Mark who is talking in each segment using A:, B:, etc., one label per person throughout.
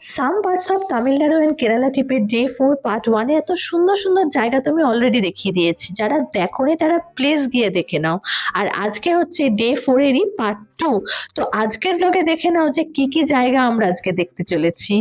A: Some parts of Tamil Nadu and Kerala ট্রিপের day four part ওয়ানে এত সুন্দর সুন্দর জায়গা তুমি অলরেডি দেখিয়ে দিয়েছি। যারা দেখোনি তারা প্লিজ গিয়ে দেখে নাও। আর আজকে হচ্ছে ডে ফোরেরই পার্ট টু তো আজকের ব্লগে দেখে নাও যে কি কি জায়গা আমরা আজকে দেখতে চলেছি।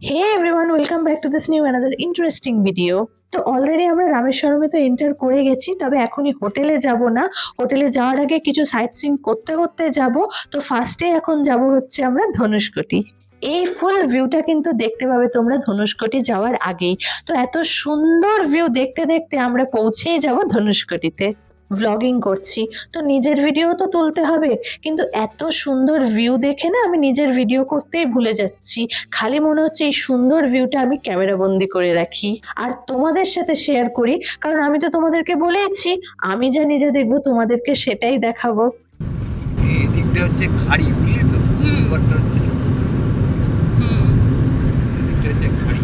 A: Hey everyone welcome back to this new another interesting video তো অলরেডি আমরা রামেশ্বরমে তো এন্টার করে গেছি, তবে এখনই হোটেলে যাব না। হোটেলে যাওয়ার আগে কিছু সাইট সিন করতে করতে যাব। তো ফার্স্টে এখন যাব হচ্ছে আমরা ধনুষ্কটি। এই ফুল ভিউটা কিন্তু দেখতে পাবে তোমরা ধনুষ্কটি যাওয়ার আগেই। তো এত সুন্দর ভিউ দেখতে দেখতে আমরা পৌঁছেই যাব ধনুষকোটিতে। ভ্লগিং করছি। তো নিজের ভিডিও তো তুলতে হবে কিন্তু এত সুন্দর ভিউ দেখে না আমি নিজের ভিডিও করতেই ভুলে যাচ্ছি। খালি মনে হচ্ছে এই সুন্দর ভিউটা আমি ক্যামেরা বন্দি করে রাখি। আর তোমাদের সাথে শেয়ার করি কারণ আমি তো তোমাদেরকে বলেইছি আমি যা নিজে দেখব তোমাদেরকে সেটাই দেখাবো।
B: এই দিকটা হচ্ছে খাড়ি বুঝলি তো? হচ্ছে খাড়ি।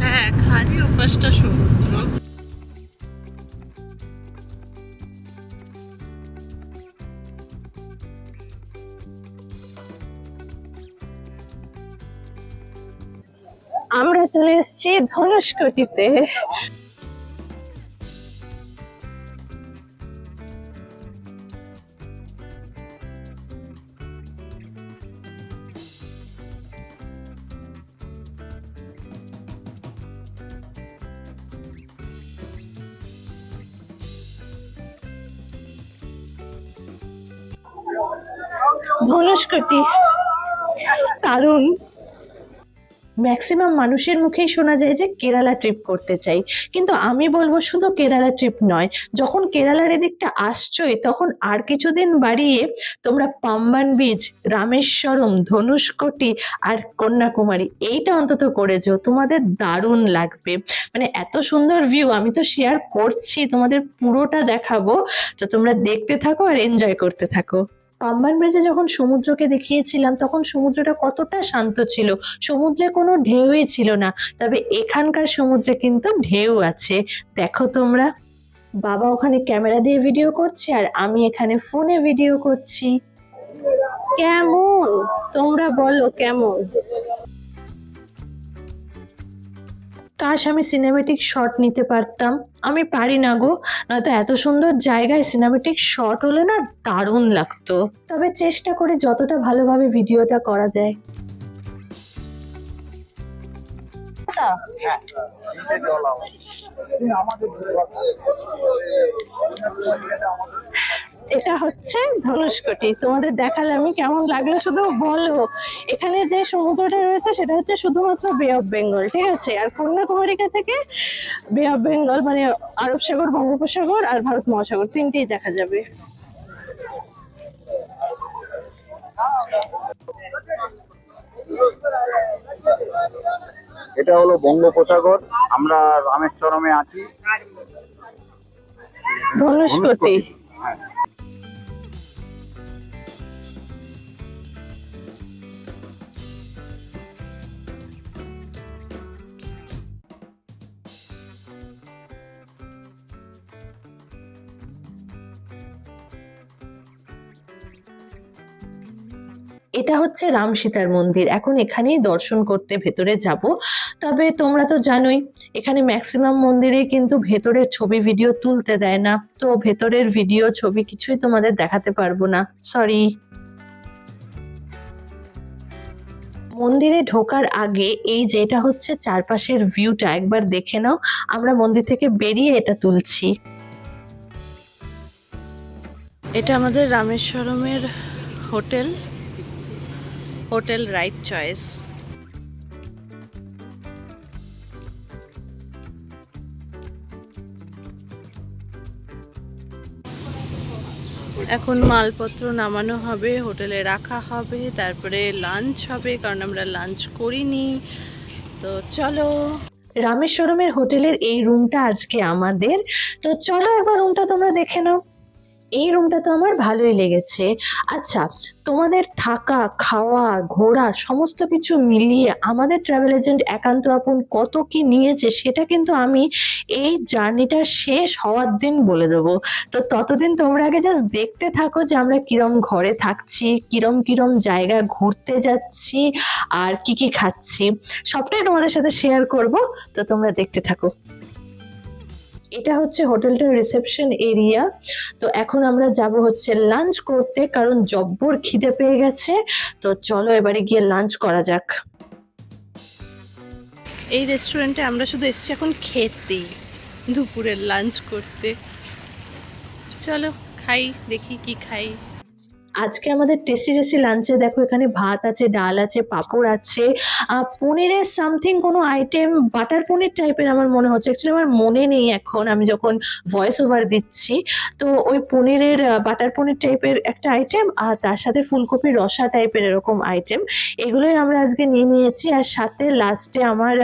C: হ্যাঁ খালি সমুদ্র
A: চলে এসেছি ধনুষকোটিতে। ধনুষকোটি দারুণ। ম্যাক্সিমাম মানুষের মুখেই শোনা যায় যে কেরালা ট্রিপ করতে চাই। কিন্তু আমি বলব শুধু কেরালা ট্রিপ নয়, যখন কেরালার এদিকটা আসছোই, তখন আর কিছুদিন বাড়িয়ে তোমরা পাম্বান বিচ রামেশ্বরম, ধনুষকোটি আর কন্যাকুমারী এইটা অন্তত করে যেও তোমাদের দারুণ লাগবে। মানে এত সুন্দর ভিউ আমি তো শেয়ার করছি, তোমাদের পুরোটা দেখাবো, তো তোমরা দেখতে থাকো আর এনজয় করতে থাকো। পাম্বান ব্রিজে যখন সমুদ্রকে দেখিয়েছিলাম, তখন সমুদ্রটা কতটা শান্ত ছিল। সমুদ্রে কোনো ঢেউই ছিল না, তবে এখানকার সমুদ্রে কিন্তু ঢেউ আছে। দেখো তোমরা, বাবা ওখানে ক্যামেরা দিয়ে ভিডিও করছে আর আমি এখানে ফোনে ভিডিও করছি। কেমন? তোমরা বলো কেমন? কাশ আমি সিনেমেটিক শট নিতে পারতাম। আমি পারি না গো, নয়তো এত সুন্দর জায়গায় সিনেমেটিক শট হলে না দারুণ লাগতো। তবে চেষ্টা করে যতটা ভালোভাবে ভিডিওটা করা যায়। এটা হচ্ছে ধনুষকোটি। তোমাদের দেখালে আমি কেমন লাগল শুধু বলো এখানে যে সমুদ্রটা রয়েছে সেটা হচ্ছে শুধুমাত্র বে অফ বেঙ্গল ঠিক আছে? আর কন্যাকুমারিকা থেকে বে অফ বেঙ্গল মানে আরব সাগর বঙ্গোপসাগর আর ভারত মহাসাগর তিনটেই দেখা যাবে।
B: এটা হলো বঙ্গোপসাগর। আমরা রামেশ্বরমে আছি।
A: ধনুষকোটি। এটা হচ্ছে রাম সীতার মন্দির। এখন এখানেই দর্শন করতে ভেতরে যাব। তবে তোমরা তো জানোই, এখানে ম্যাক্সিমাম মন্দিরে কিন্তু ভেতরের ছবি ভিডিও তুলতে দেয় না। তো ভেতরের ভিডিও, ছবি কিছুই তোমাদের দেখাতে পারব না। সরি মন্দিরে ঢোকার আগে এই যে এটা হচ্ছে চারপাশের ভিউটা একবার দেখে নাও। আমরা মন্দির থেকে বেরিয়ে এটা তুলছি।
C: এটা আমাদের রামেশ্বরমের হোটেল। Hotel right choice. এখন মালপত্র নামানো হবে, হোটেলে রাখা হবে, তারপরে লাঞ্চ হবে, কারণ আমরা লাঞ্চ করিনি। তো চলো।
A: রামেশ্বরমের হোটেলের এই রুমটা আজকে আমাদের। তো চলো একবার রুমটা তোমরা দেখে নাও। এই রুমটা তো আমার ভালোই লেগেছে। আচ্ছা তোমাদের থাকা, খাওয়া, ঘোরা সমস্ত কিছু মিলিয়ে আমাদের ট্রাভেল এজেন্ট একান্ত আপন কত কি নিয়েছে সেটা কিন্তু আমি এই জার্নিটা শেষ হওয়ার দিন বলে দেবো। তো ততদিন তোমরা আগে জাস্ট দেখতে থাকো যে আমরা কিরম ঘরে থাকছি, কিরম কিরম জায়গা ঘুরতে যাচ্ছি, আর কি কি খাচ্ছি। সবটাই তোমাদের সাথে শেয়ার করব। তো তোমরা দেখতে থাকো। এটা হচ্ছে হোটেলটার রিসেপশন এরিয়া তো এখন আমরা যাব হচ্ছে লাঞ্চ করতে, কারণ জব্বর খিদে পেয়ে গেছে। তো চলো এবারে গিয়ে লাঞ্চ করা যাক।
C: এই রেস্টুরেন্টে আমরা শুধু এসছি এখন খেতেই, দুপুরের লাঞ্চ করতে। চলো খাই, দেখি কি খাই।
A: আজকে আমাদের টেস্টি টেস্টি লাঞ্চে দেখো এখানে ভাত আছে, ডাল আছে, পাঁপড় আছে। পনিরের সামথিং কোনো আইটেম বাটার পনির টাইপের আমার মনে হচ্ছে। অ্যাকচুয়ালি আমার মনে নেই এখন, আমি যখন ভয়েস ওভার দিচ্ছি। তো ওই পনিরের বাটার পনির টাইপের একটা আইটেম আর তার সাথে ফুলকপির রসা টাইপের এরকম আইটেম এগুলোই আমরা আজকে নিয়ে নিয়েছি, আর সাথে লাস্টে আমার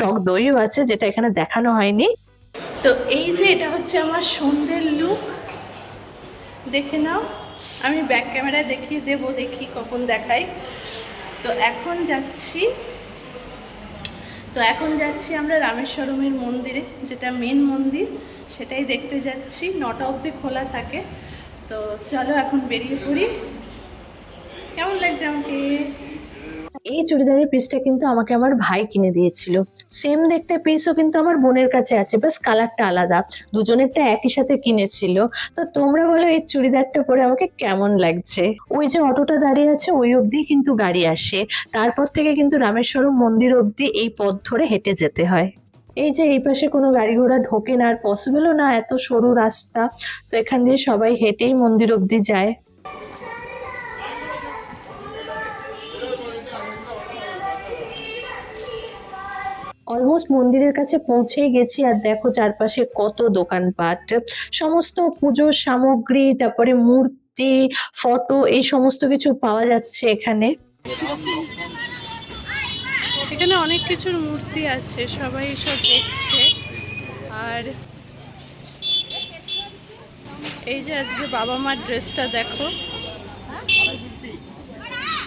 A: টক দইও আছে, যেটা এখানে দেখানো হয়নি।
C: তো এই যে এটা হচ্ছে আমার সন্ধ্যের লুক দেখে নাও। আমি ব্যাক ক্যামেরায় দেখিয়ে দেব, দেখি কখন দেখাই। তো এখন যাচ্ছি, তো এখন যাচ্ছি আমরা রামেশ্বরমের মন্দিরে, যেটা মেন মন্দির, সেটাই দেখতে যাচ্ছি। নটা অবধি খোলা থাকে। তো চলো এখন বেরিয়ে পড়ি। কেমন লাগছে আমাকে?
A: এই চুড়িদারের পিসটা কিন্তু আমাকে আমার ভাই কিনে দিয়েছিল। সেম দেখতে পিসও কিন্তু আমার বোনের কাছে আছে বাস কালারটা আলাদা। দুজনেরটা একই সাথে কিনেছিল। তো তোমরা বলো, এই চুড়িদারটা পরে আমাকে কেমন লাগছে? ওই যে অটোটা দাঁড়িয়ে আছে, ওই অবধি কিন্তু গাড়ি আসে। তারপর থেকে কিন্তু রামেশ্বরম মন্দির অবধি এই পথ ধরে হেঁটে যেতে হয়। এই যে এই পাশে কোনো গাড়ি ঘোড়া ঢোকে না, আর পসিবলও না এত সরু রাস্তা। তো এখান দিয়ে সবাই হেঁটেই মন্দির অবধি যায়। অলমোস্ট মন্দিরের কাছে পৌঁছেই গেছি আর দেখো চারপাশে কত দোকানপাট। সমস্ত পুজোর সামগ্রী, তারপরে মূর্তি, ফটো, এই সমস্ত কিছু পাওয়া যাচ্ছে এখানে।
C: এখানে অনেক কিছুর মূর্তি আছে, সবাই এসব দেখছে। আর এই যে আজকে বাবা মার ড্রেসটা দেখো।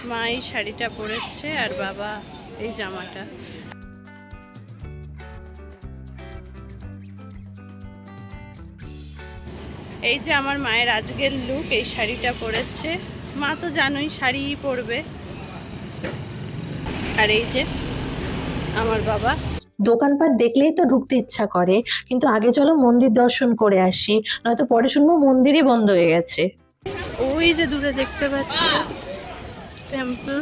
C: মা এই শাড়িটা পরেছে আর বাবা এই জামাটা। এই যে আমার মায়ের আজকের লুক এই শাড়িটা পরেছে। মা তো জানোই শাড়িই পরবে। আর এই যে আমার বাবা।
A: দোকানপাট দেখলেই তো ঢুকতে ইচ্ছা করে কিন্তু আগে চলো মন্দির দর্শন করে আসি নয়তো পরে শুনব মন্দিরই বন্ধ হয়ে গেছে।
C: ওই যে দূরে দেখতে পাচ্ছ টেম্পল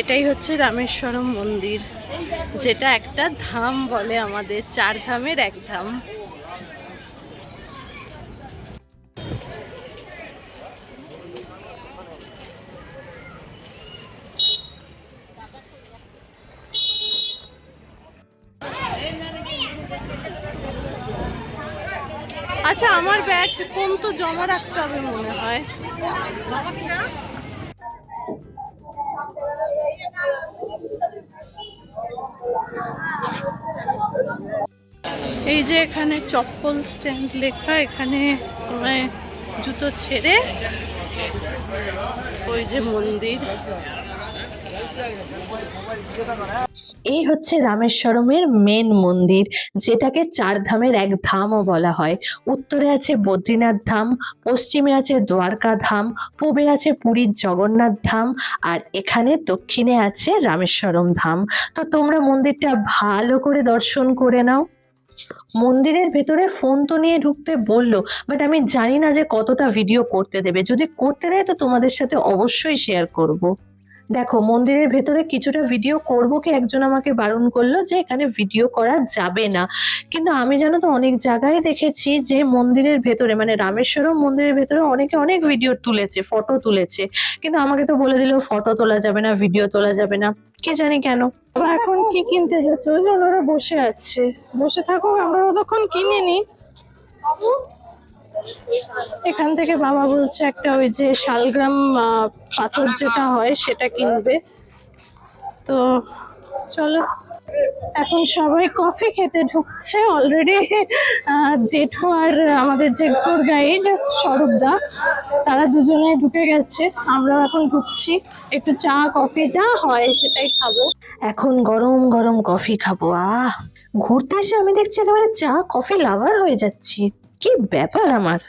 C: এটাই হচ্ছে রামেশ্বরম মন্দির যেটা একটা ধাম বলে আমাদের চার ধামের এক ধাম। ফোন তো জমা রাখতে হবে মনে হয়। এই যে এখানে চপ্পল স্ট্যান্ড লেখা, এখানে মানে জুতো ছেড়ে ওই যে মন্দির।
A: এই হচ্ছে রামেশ্বরমের মেন মন্দির, যেটাকে চার ধামের এক ধামও বলা হয়। উত্তরে আছে বদ্রীনাথ ধাম, পশ্চিমে আছে দ্বারকা ধাম, পূবে আছে পুরীর জগন্নাথ ধাম, আর এখানে দক্ষিণে আছে রামেশ্বরম ধাম। তো তোমরা মন্দিরটা ভালো করে দর্শন করে নাও। মন্দিরের ভেতরে ফোন তো নিয়ে ঢুকতে বলল বাট আমি জানি না যে কতটা ভিডিও করতে দেবে। যদি করতে দেয় তো তোমাদের সাথে অবশ্যই শেয়ার করব। দেখো মন্দিরের ভেতরে কিছুটা ভিডিও করব কি একজন আমাকে বারণ করল যে এখানে ভিডিও করা যাবে না। কিন্তু আমি জানো তো অনেক জায়গায় দেখেছি যে মন্দিরের ভেতরে মানে রামেশ্বরম মন্দিরের ভেতরে অনেকে অনেক ভিডিও তুলেছে ফটো তুলেছে। কিন্তু আমাকে তো বলে দিল ফটো তোলা যাবে না ভিডিও তোলা যাবে না। কে জানি কেন?
C: এখন কি কিনতে যাচ্ছে? ওই যে ওনারা বসে আছে। বসে থাকুক আমরা ততক্ষণ কিনে নি এখান থেকে বাবা বলছে একটা ওই যে শালগ্রাম পাথর যেটা হয় সেটা কিনবে। তো চলো, এখন সবাই কফি খেতে ঢুকছে অলরেডি জেঠু আর আমাদের যে ট্যুর গাইড স্বরূপদা তারা দুজনে ঢুকে গেছে। আমরাও এখন ঢুকছি। একটু চা, কফি যা হয় সেটাই খাব।
A: এখন গরম গরম কফি খাব, আহ। ঘুরতে এসে আমি দেখছি একেবারে চা, কফি লাভার হয়ে যাচ্ছি। কি ব্যাপার আমার?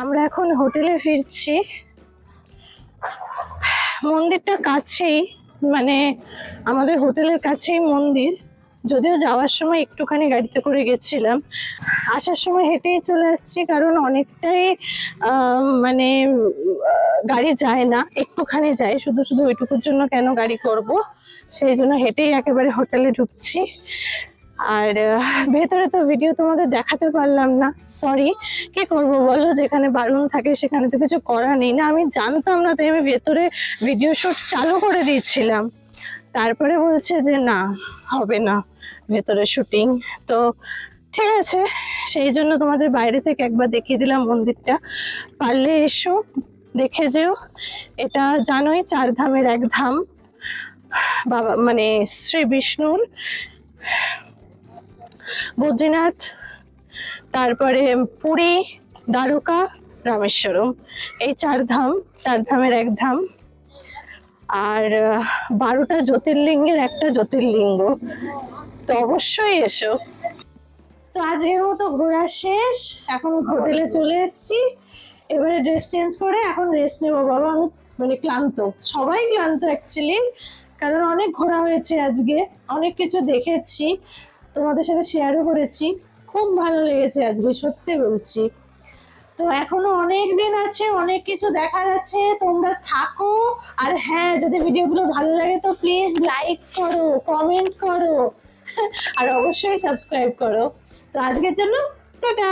C: আমরা এখন হোটেলে ফিরছি। মন্দিরটা কাছেই মানে আমাদের হোটেলের কাছেই মন্দির। যদিও যাওয়ার সময় একটুখানি গাড়িতে করে গেছিলাম। আসার সময় হেঁটেই চলে আসছি কারণ অনেকটাই মানে গাড়ি যায় না, একটুখানি যায়। শুধু শুধু ওইটুকুর জন্য কেন গাড়ি করব? সেই জন্য হেঁটেই একেবারে হোটেলে ঢুকছি। আর ভেতরে তো ভিডিও তোমাদের দেখাতে পারলাম না। সরি কি করব বলো? যেখানে বারণ থাকে সেখানে তো কিছু করা নেই না। আমি জানতাম না, তাই আমি ভেতরে ভিডিও শ্যুট চালু করে দিয়েছিলাম। তারপরে বলছে যে, না, হবে না। ভেতরে শুটিং। তো ঠিক আছে, সেই জন্য তোমাদের বাইরে থেকে একবার দেখিয়ে দিলাম মন্দিরটা। পারলে এসো, দেখে যেও। এটা জানোই চার ধামের এক ধাম। বাবা মানে শ্রী বিষ্ণুর বদ্রীনাথ, তারপরে পুরী, দ্বারকা, রামেশ্বরম। এই চার ধাম, চার ধামের এক ধাম। আর, বারোটা জ্যোতির্লিঙ্গের একটা জ্যোতির্লিঙ্গ। তো অবশ্যই এসো। তো আজকের মতো ঘোরা শেষ। এখন হোটেলে চলে এসেছি। এবারে ড্রেস চেঞ্জ করে এখন রেস্ট নেব। বাবা, আমি মানে ক্লান্ত। সবাই ক্লান্ত অ্যাকচুয়ালি কারণ অনেক ঘোরা হয়েছে আজকে। অনেক কিছু দেখেছি। তোমাদের সাথে শেয়ারও করেছি। খুব ভালো লেগেছে আজকে, সত্যি বলছি। তো এখনও অনেক দিন আছে, অনেক কিছু দেখার আছে তোমরা থাকো। আর হ্যাঁ যদি ভিডিওগুলো ভালো লাগে তো প্লিজ লাইক করো কমেন্ট করো। আর অবশ্যই সাবস্ক্রাইব করো। তো আজকের জন্য টাটা!